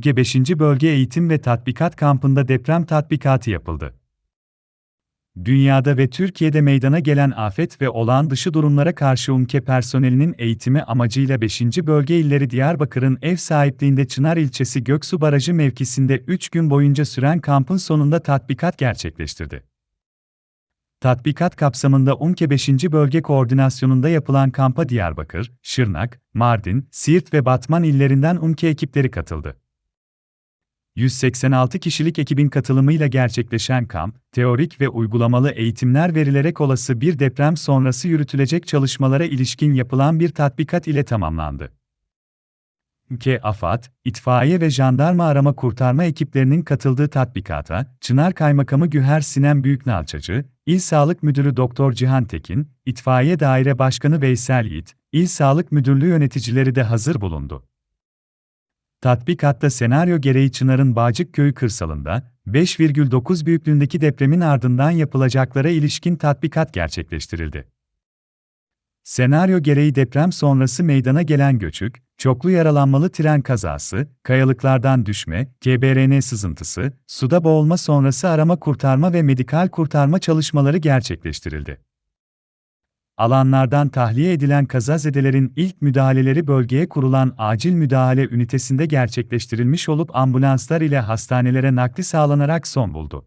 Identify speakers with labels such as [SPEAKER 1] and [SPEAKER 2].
[SPEAKER 1] G5. Bölge Eğitim ve Tatbikat Kampı'nda deprem tatbikatı yapıldı. Dünyada ve Türkiye'de meydana gelen afet ve olağan dışı durumlara karşı UMKE personelinin eğitimi amacıyla 5. Bölge illeri Diyarbakır'ın ev sahipliğinde Çınar ilçesi Göksu Barajı mevkisinde 3 gün boyunca süren kampın sonunda tatbikat gerçekleştirdi. Tatbikat kapsamında UMKE 5. Bölge Koordinasyonu'nda yapılan kampa Diyarbakır, Şırnak, Mardin, Siirt ve Batman illerinden UMKE ekipleri katıldı. 186 kişilik ekibin katılımıyla gerçekleşen kamp, teorik ve uygulamalı eğitimler verilerek olası bir deprem sonrası yürütülecek çalışmalara ilişkin yapılan bir tatbikat ile tamamlandı. Ülke AFAD, itfaiye ve jandarma arama kurtarma ekiplerinin katıldığı tatbikata, Çınar Kaymakamı Güher Sinem Büyüknalçacı, İl Sağlık Müdürü Doktor Cihan Tekin, İtfaiye Daire Başkanı Veysel Yiğit, İl Sağlık Müdürlüğü yöneticileri de hazır bulundu. Tatbikatta senaryo gereği Çınar'ın Bağcık Köyü kırsalında 5,9 büyüklüğündeki depremin ardından yapılacaklara ilişkin tatbikat gerçekleştirildi. Senaryo gereği deprem sonrası meydana gelen göçük, çoklu yaralanmalı tren kazası, kayalıklardan düşme, GBRN sızıntısı, suda boğulma sonrası arama kurtarma ve medikal kurtarma çalışmaları gerçekleştirildi. Alanlardan tahliye edilen kazazedelerin ilk müdahaleleri bölgeye kurulan acil müdahale ünitesinde gerçekleştirilmiş olup ambulanslar ile hastanelere nakli sağlanarak son buldu.